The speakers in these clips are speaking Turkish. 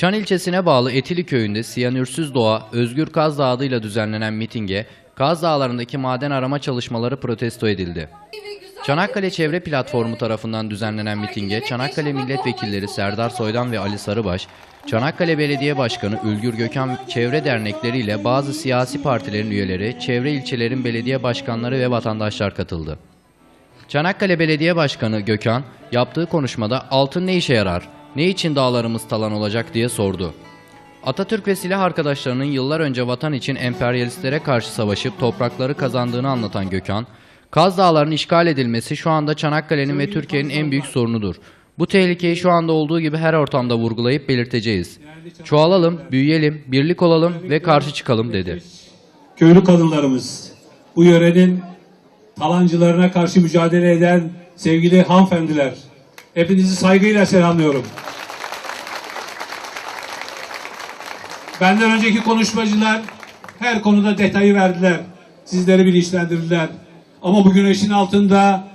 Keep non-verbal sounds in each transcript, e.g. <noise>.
Çan ilçesine bağlı Etili köyünde Siyanürsüz Doğa, Özgür Kaz Dağı adıyla düzenlenen mitinge, Kaz Dağları'ndaki maden arama çalışmaları protesto edildi. Çanakkale Çevre Platformu tarafından düzenlenen mitinge Çanakkale Milletvekilleri Serdar Soydan ve Ali Sarıbaş, Çanakkale Belediye Başkanı Ülgür Gökhan Çevre Dernekleri ile bazı siyasi partilerin üyeleri, çevre ilçelerin belediye başkanları ve vatandaşlar katıldı. Çanakkale Belediye Başkanı Gökhan yaptığı konuşmada altın ne işe yarar, ne için dağlarımız talan olacak diye sordu. Atatürk ve silah arkadaşlarının yıllar önce vatan için emperyalistlere karşı savaşıp toprakları kazandığını anlatan Gökhan, Kaz Dağları'nın işgal edilmesi şu anda Çanakkale'nin ve Türkiye'nin en büyük sorunudur. Bu tehlikeyi şu anda olduğu gibi her ortamda vurgulayıp belirteceğiz. Çoğalalım, büyüyelim, birlik olalım ve karşı çıkalım dedi. köylü kadınlarımız, bu yörenin talancılarına karşı mücadele eden sevgili hanımefendiler, hepinizi saygıyla selamlıyorum. Benden önceki konuşmacılar her konuda detayı verdiler. Sizleri bilinçlendirdiler. Ama bu güneşin altında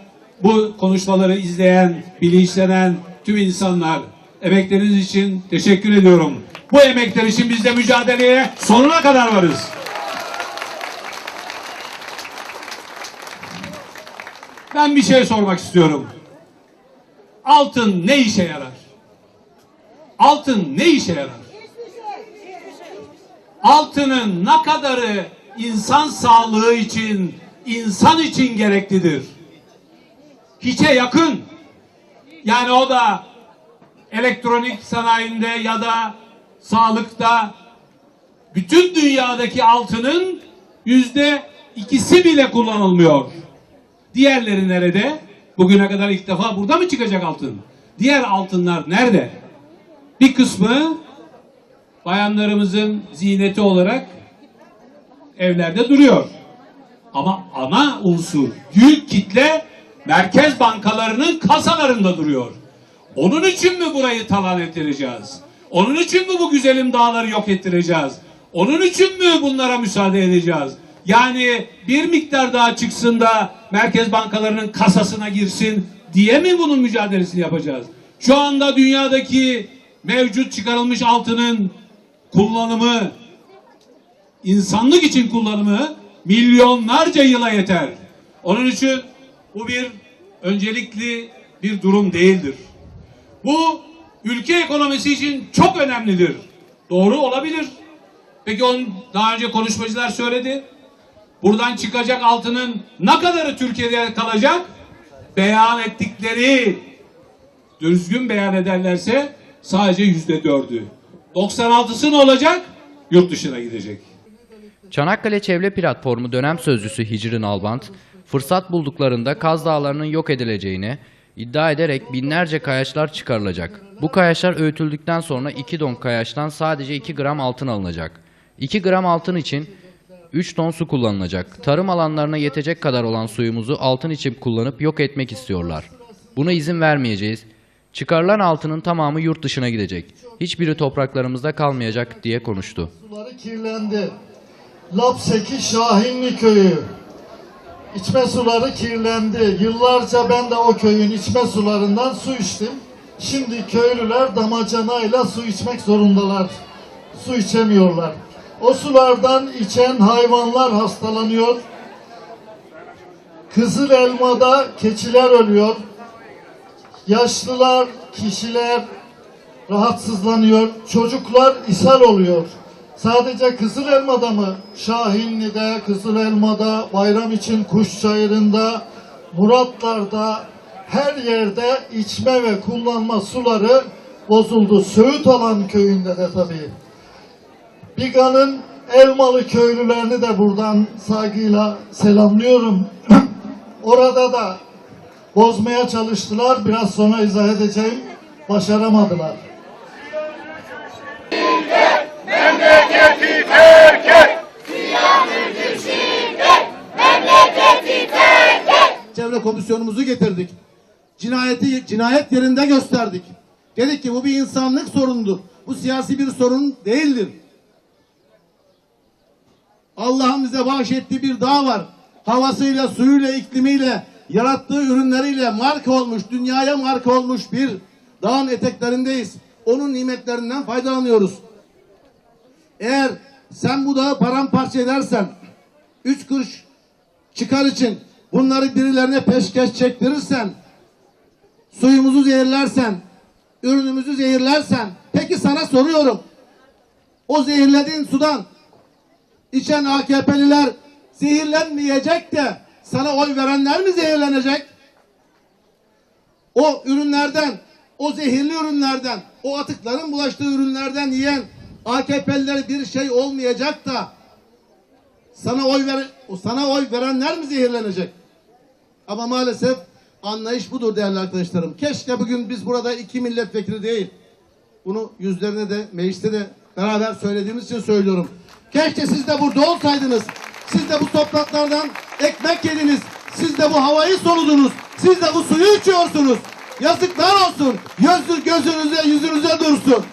bu konuşmaları izleyen, bilinçlenen tüm insanlar emekleriniz için teşekkür ediyorum. Bu emekler için biz de mücadeleye sonuna kadar varız. Ben bir şey sormak istiyorum. Altın ne işe yarar? Altın ne işe yarar? Altının ne kadarı insan sağlığı için, insan için gereklidir? Hiçe yakın. Yani o da elektronik sanayinde ya da sağlıkta bütün dünyadaki altının yüzde ikisi bile kullanılmıyor. Diğerleri nerede? Bugüne kadar ilk defa burada mı çıkacak altın? Diğer altınlar nerede? Bir kısmı bayanlarımızın ziyneti olarak evlerde duruyor. Ama ana unsur, büyük kitle merkez bankalarının kasalarında duruyor. Onun için mi burayı talan ettireceğiz? Onun için mi bu güzelim dağları yok ettireceğiz? Onun için mi bunlara müsaade edeceğiz? Yani bir miktar daha çıksın da merkez bankalarının kasasına girsin diye mi bunun mücadelesini yapacağız? Şu anda dünyadaki mevcut çıkarılmış altının kullanımı, insanlık için kullanımı milyonlarca yıla yeter. Onun için bu bir öncelikli bir durum değildir. Bu ülke ekonomisi için çok önemlidir. Doğru olabilir. Peki onun daha önce konuşmacılar söyledi. Buradan çıkacak altının ne kadarı Türkiye'de kalacak? Beyan ettikleri düzgün beyan ederlerse sadece yüzde dördü. 96'sı ne olacak? Yurt dışına gidecek. Çanakkale Çevre Platformu dönem sözcüsü Hicrin Albant, fırsat bulduklarında Kaz Dağları'nın yok edileceğini iddia ederek binlerce kayaçlar çıkarılacak. Bu kayaçlar öğütüldükten sonra 2 don kayaçtan sadece 2 gram altın alınacak. 2 gram altın için 3 ton su kullanılacak. Tarım alanlarına yetecek kadar olan suyumuzu altın için kullanıp yok etmek istiyorlar. Buna izin vermeyeceğiz. Çıkarılan altının tamamı yurt dışına gidecek. Hiçbiri topraklarımızda kalmayacak diye konuştu. Suları kirlendi. Lapseki Şahinli köyü. İçme suları kirlendi. Yıllarca ben de o köyün içme sularından su içtim. Şimdi köylüler damacanayla su içmek zorundalar. Su içemiyorlar. O sulardan içen hayvanlar hastalanıyor. Kızıl elmada keçiler ölüyor. Yaşlılar, kişiler rahatsızlanıyor. Çocuklar ishal oluyor. Sadece Kızıl Elma'da mı? Şahinli'de, Kızıl Elma'da, Bayram için Kuş Çayırı'nda, Muratlar'da her yerde içme ve kullanma suları bozuldu. Söğüt alan köyünde de tabii. Biga'nın Elmalı köylülerini de buradan saygıyla selamlıyorum. <clears throat> Orada da bozmaya çalıştılar. Biraz sonra izah edeceğim. Başaramadılar. Çevre komisyonumuzu getirdik. Cinayeti cinayet yerinde gösterdik. Dedik ki bu bir insanlık sorunudur. Bu siyasi bir sorun değildir. Allah'ın bize bahşettiği bir dağ var. Havasıyla, suyuyla, iklimiyle, yarattığı ürünleriyle marka olmuş, dünyaya marka olmuş bir dağın eteklerindeyiz. onun nimetlerinden faydalanıyoruz. Eğer sen bu dağı paramparça edersen, üç kuruş çıkar için bunları birilerine peşkeş çektirirsen, suyumuzu zehirlersen, ürünümüzü zehirlersen, peki sana soruyorum. O zehirlediğin sudan içen AKP'liler zehirlenmeyecek de sana oy verenler mi zehirlenecek? O ürünlerden, o zehirli ürünlerden, o atıkların bulaştığı ürünlerden yiyen AKP'lilere bir şey olmayacak da sana oy ver sana oy verenler mi zehirlenecek? Ama maalesef anlayış budur değerli arkadaşlarım. Keşke bugün biz burada iki milletvekili değil. Bunu yüzlerine de mecliste de beraber söylediğimiz için söylüyorum. Keşke siz de burada olsaydınız. Siz de bu topraklardan ekmek yediniz. Siz de bu havayı soludunuz. Siz de bu suyu içiyorsunuz. Yazıklar olsun. Gözü gözünüze yüzünüze dursun.